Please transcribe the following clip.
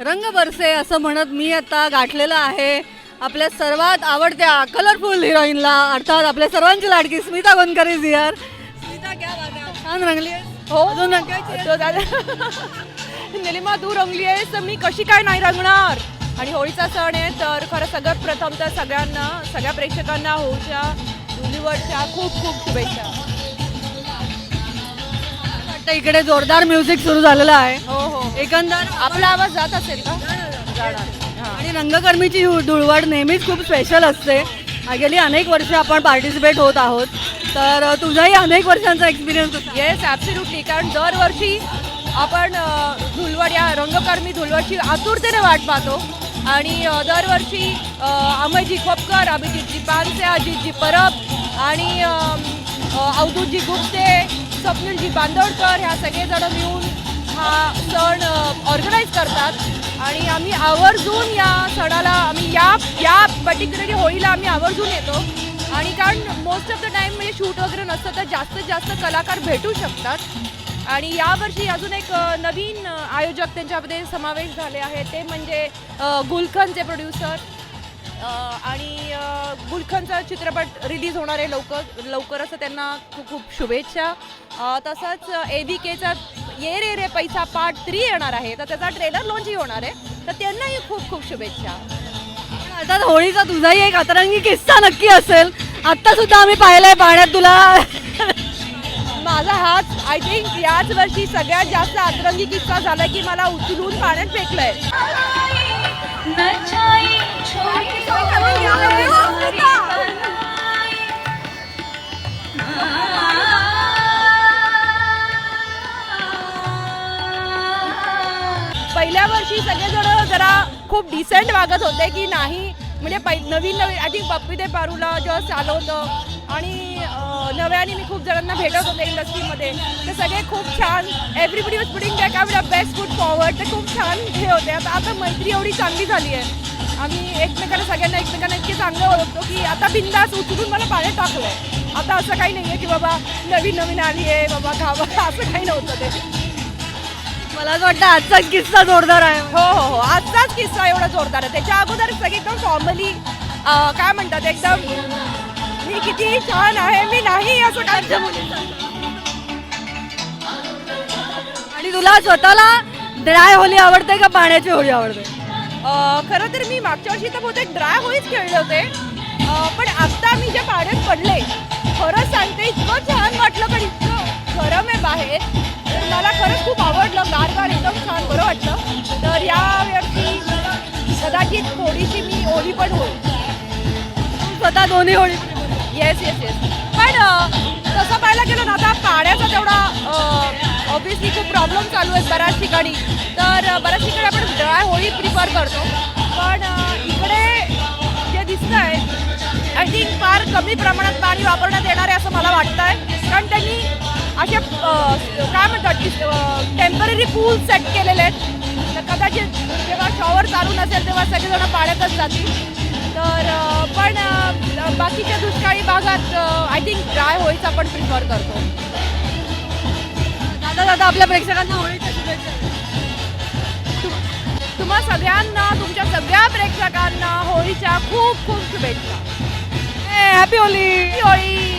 रंग बरसे असं म्हणत मी आता गाठलेलं आहे. आपल्या सर्वात आवडत्या कलरफुल हिरोईनला अर्थात आपल्या सर्वांची लाडकी स्मिता गोनकर इज हिअर स्मिता क्या बात आहे छान रंगली हो अजून रंगायची निलिमा तू रंगली आहेस तर मी कशी काय नाही रंगणार? आणि होळीचा सण आहे तर खरं सगळ्यात प्रथम तर सगळ्यांना सगळ्या प्रेक्षकांना होळीच्या धुलीवरच्या खूप खूप शुभेच्छा. वाटतं इकडे जोरदार म्युझिक सुरू झालेलं आहे. हो हो. एकंदर आपला आवाज जात असेल का आणि रंगकर्मीची ही धुळवड नेहमीच खूप स्पेशल असते. गेली अनेक वर्ष आपण पार्टिसिपेट होत आहोत. तर अ, तुझाही अनेक वर्षांचा एक्सपिरियन्स होता. येस ॲब्सल्युटली कारण दरवर्षी आपण अ, धुलवड या रंगकर्मी धुलवडची आतुरतेने वाट पाहतो. आणि अ, दरवर्षी अ, अमयजी खोपकर अभिजितजी पानसे अजितजी परब आणि अ, अवधूतजी गुप्ते स्वप्नीलजी बांदोडकर ह्या सगळेजण मिळून हा सण ऑर्गनाईज करतात. आणि आम्ही आवर्जून या सणाला आम्ही या या पर्टिक्युलरली होळीला आम्ही आवर्जून येतो. आणि कारण मोस्ट ऑफ द टाईम म्हणजे शूट वगैरे नसतं तर जास्तीत जास्त कलाकार भेटू शकतात. आणि यावर्षी अजून एक नवीन आयोजक त्यांच्यामध्ये समावेश झाले आहे. ते म्हणजे गुलखनचे प्रोड्युसर आणि अ, गुलखनचा चित्रपट रिलीज होणार आहे लवकर लवकरच तर त्यांना खूप खूप शुभेच्छा. तसंच ए व्ही केचा ये रे रे पैसा पार्ट थ्री येणार आहे. तर त्याचा ट्रेलर लॉन्चही होणार आहे. तर त्यांनाही खूप खूप शुभेच्छा. अर्थात होळीचा तुझाही एक अतरंगी किस्सा नक्की असेल. आत्ता सुद्धा आम्ही पाहिलंय पाण्यात तुला. माझा हाच आय थिंक याच वर्षी सगळ्यात जास्त अतरंगी किस्सा झाला की मला उचलून पाण्यात फेकलंय. पहिल्या वर्षी सगळेजण जरा खूप डिसेंट वागत होते की नाही? म्हणजे पै नवीन नवीन आय थिंक पप्पी ते पारूला जेव्हा आलं होतं. आणि नव्याने मी खूप जणांना भेटत होते इंडस्ट्रीमध्ये ते सगळे खूप छान. Everybody was putting back our best food forward ते खूप छान हे होते. आता आता मैत्री एवढी चांगली झाली आहे. आम्ही एकमेकांना सगळ्यांना एकमेकांना इतके चांगलं ओळखतो की आता बिंदास उचलून मला पाण्यात टाकलं आता असं काही नाही आहे की बाबा नवीन नवीन आली आहे बाबा खावं असं काही नव्हतं ते. मला असं वाटतं आजचाच किस्सा जोरदार आहे. हो हो हो. आजचाच किस्सा एवढा जोरदार आहे. त्याच्या अगोदर सगळे एकदम फॉर्मली काय म्हणतात एकदम मी किती छान आहे मी नाही असं काय आणि तुला स्वतःला ड्राय होली आवडते का पाण्याची होळी आवडते? खरं तर मी मागच्या वर्षी तर बहुतेक ड्राय होईच खेळले होते. पण आता मी जे पाण्यात पडले खरंच सांगते इतकं छान वाटलं पण इतकं कदाचित थोडीशी मी ओली पण होईल. स्वतः दोन्ही होळी येस येस येस पण तसं पाहायला गेलं ना आता पाण्याचा तेवढा ऑब्विसली खूप प्रॉब्लेम चालू आहेत बऱ्याच ठिकाणी. तर बऱ्याच ठिकाणी आपण ड्राय होळी प्रिफर करतो. पण इकडे जे दिसतं आहे आय थिंक फार कमी प्रमाणात पाणी वापरण्यात येणार आहे असं मला वाटतं आहे कारण त्यांनी असे काय म्हणतात टेंपररी पूल सेट केलेले आहेत. तर कदाचित जेव्हा शॉवर चालू नसेल तेव्हा सगळेजण पाण्यातच जातील. तर पण बाकीच्या दुष्काळी भागात आय थिंक ड्राय होळीच आपण प्रिफर करतो. दादा दादा आपल्या प्रेक्षकांना होळीच्या शुभेच्छा तुम्हा सगळ्यांना तुमच्या सगळ्या प्रेक्षकांना होळीच्या खूप खूप शुभेच्छा. हॅपी होली होळी!